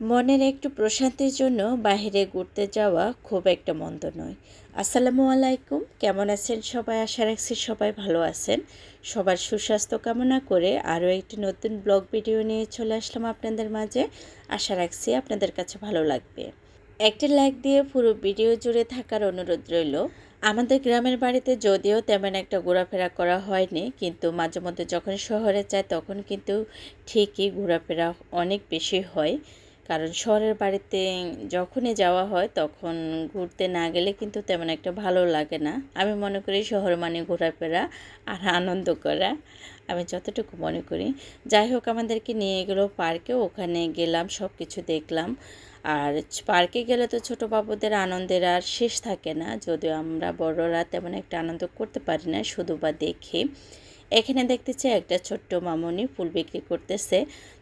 মনের একটু প্রশান্তির জন্য বাইরে ঘুরতে যাওয়া খুব একটা মন্দ নয়। আসসালামু আলাইকুম। কেমন আছেন সবাই? আশা রাখছি সবাই ভালো আছেন। সবার সুস্বাস্থ্য কামনা করে আরও একটি নতুন ব্লগ ভিডিও নিয়ে চলে আসলাম আপনাদের মাঝে। আশা রাখছি আপনাদের কাছে ভালো লাগবে। একটা লাইক দিয়ে পুরো ভিডিও জুড়ে থাকার অনুরোধ রইল। আমাদের গ্রামের বাড়িতে যদিও তেমন একটা ঘোরাফেরা করা হয়নি, কিন্তু মাঝে মধ্যে যখন শহরে যায় তখন কিন্তু ঠিকই ঘোরাফেরা অনেক বেশি হয়। কারণ শহরের বাড়িতে যখনই যাওয়া হয় তখন ঘুরতে না গেলে কিন্তু তেমন একটা ভালো লাগে না। আমি মনে করি শহর মানে ঘোরাফেরা আর আনন্দ করা। আমি যতটুকু মনে করি। যাই হোক, আমাদেরকে নিয়ে গেলো পার্কে, ওখানে গেলাম সব কিছু দেখলাম। আর পার্কে গেলে তো ছোটো বাবুদের আনন্দের আর শেষ থাকে না। যদিও আমরা বড়রা তেমন একটা আনন্দ করতে পারি না, শুধু বা দেখি। এখানে দেখতেছি একটা ছোট্ট মামনি ফুল বিক্রি করতেছে।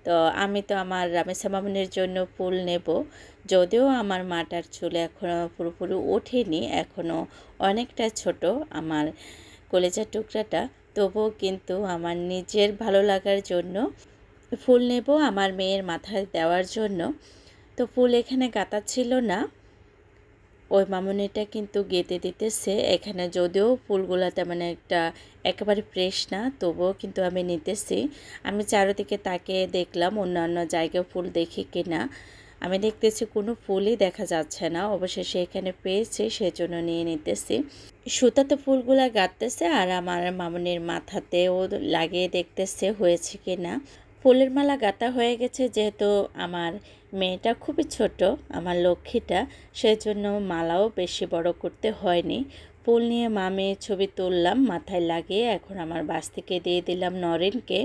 তো আমি তো আমার রামেশা মামনির জন্য ফুল নেব। যদিও আমার মাটার চুল এখনও পুরোপুরি ওঠেনি এখনও অনেকটা ছোট আমার কলেজার টুকরাটা। তবুও কিন্তু আমার নিজের ভালো লাগার জন্য ফুল নেব আমার মেয়ের মাথায় দেওয়ার জন্য। তো ফুল এখানে গাঁথা ছিল না। ওই মামনিটা কিন্তু গেঁথে দিতেছে। এখানে যদিও ফুলগুলো তেমন একটা একেবারে ফ্রেশ না, তবুও কিন্তু আমি নিতেছি। আমি চারোদিকে তাকে দেখলাম অন্যান্য জায়গায় ফুল দেখি কিনা। আমি দেখতেছি কোনো ফুলই দেখা যাচ্ছে না। অবশেষে এখানে পেয়েছি, সেজন্য নিয়ে নিতেছি। সুতাতে ফুলগুলা গাঁততেছে আর আমার মামনির মাথাতেও লাগিয়ে দেখতেছে হয়েছে কি না ফুলের মালা গাঁথা হয়ে গেছে যেহেতু আমার মেয়েটা খুবই ছোট, আমার লক্ষ্মীটা, সেজন্য মালাও বেশি বড় করতে হয়নি। ফুল নিয়ে মা মেয়ে ছবি তুললাম, মাথায় লাগিয়ে এখন আমার বাস থেকে দিয়ে দিলাম নরেনকে।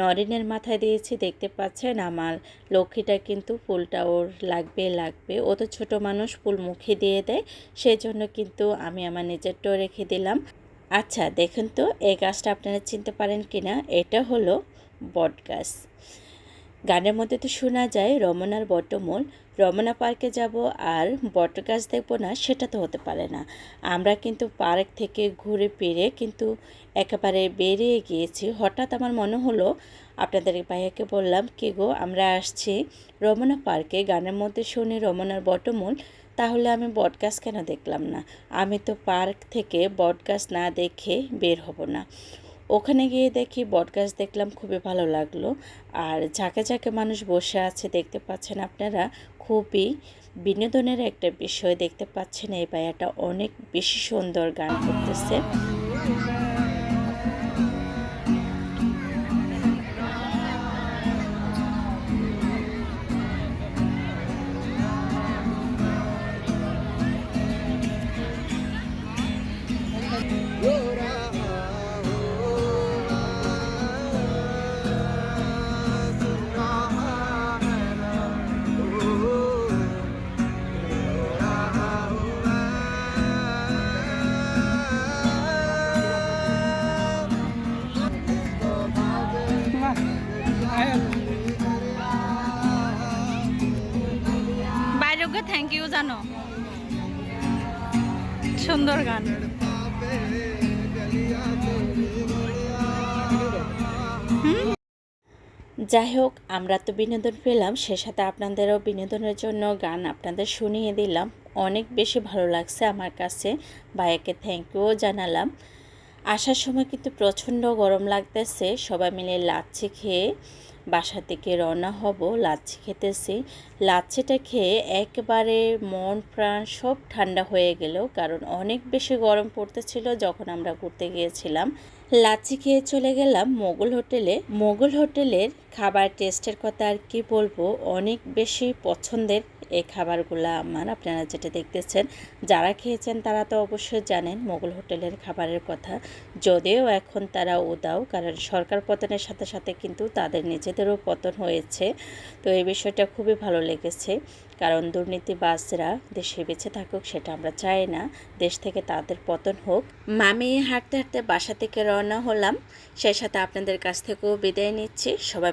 নরেনের মাথায় দিয়েছি, দেখতে পাচ্ছেন? আমার লক্ষ্মীটা কিন্তু ফুলটা ওর লাগবে লাগবে। ও তো ছোটো মানুষ, ফুল মুখে দিয়ে দেয়, সেজন্য কিন্তু আমি আমার নিজেরটাও রেখে দিলাম। আচ্ছা দেখুন তো, এই গাছটা আপনারা চিনতে পারেন কি না এটা হলো বট গাছ গানের মধ্যে তো শোনা যায় রমনার বটমূল। রমনা পার্কে যাব আর বট গাছ দেখব না, সেটা তো হতে পারে না। আমরা কিন্তু পার্ক থেকে ঘুরে ফিরে কিন্তু একেবারে বেরিয়ে গিয়েছি। হঠাৎ আমার মনে হলো, আপনাদের ভাইয়াকে বললাম, কে গো, আমরা আসছি রমনা পার্কে। গানের মধ্যে শুনি রমনার বটমূল, তাহলে আমি বটগাছ কেন দেখলাম না? আমি তো পার্ক থেকে বটগাছ না দেখে বের হব না। ওখানে গিয়ে দেখি বটগাছ দেখলাম, খুবই ভালো লাগল। আর ঝাঁকে ঝাঁকে মানুষ বসে আছে দেখতে পাচ্ছেন আপনারা, খুবই বিনোদনের একটা বিষয় দেখতে পাচ্ছেন। এই বায়াটা অনেক বেশি সুন্দর গান করতেছে। ইউ জানো? সুন্দর গান। যাই হোক, আমরা তো বিনোদন পেলাম, সে সাথে আপনাদেরও বিনোদনের জন্য গান আপনাদের শুনিয়ে দিলাম। অনেক বেশি ভালো লাগছে আমার কাছে, ভাইয়াকে থ্যাংক ইউ জানালাম। আসার সময় কিন্তু প্রচণ্ড গরম লাগতেছে, সবাই মিলে লাচ্ছি খেয়ে বাসা থেকে রওনা হব, লাচ্ছি খেতেছি। লাচ্ছিটা খেয়ে একবারে মন প্রাণ সব ঠান্ডা হয়ে গেল, কারণ অনেক বেশি গরম পড়তেছিল যখন আমরা ঘুরতে গিয়েছিলাম। লাচ্ছি খেয়ে চলে গেলাম মোগল হোটেলে। মোগল হোটেলের খাবার টেস্টের কথা আর কি বলব? অনেক বেশি পছন্দের এই খাবারগুলো আমার আপনারা যেটা দেখতেছেন, যারা খেয়েছেন তারা তো অবশ্যই জানেন মোগল হোটেলের খাবারের কথা। যদিও এখন তারা উদাও, কারণ সরকার পতনের সাথে সাথে কিন্তু তাদের নিজেদেরও পতন হয়েছে। তো এই বিষয়টা খুবই ভালো লেগেছে, কারণ দুর্নীতিবাজরা দেশে বেঁচে থাকুক সেটা আমরা চাই না। দেশ থেকে তাদের পতন হোক। মামি হাঁটতে হাঁটতে বাসা থেকে রওনা হলাম। সেই সাথে আপনাদের কাছ থেকেও বিদায় নিচ্ছি। সবাই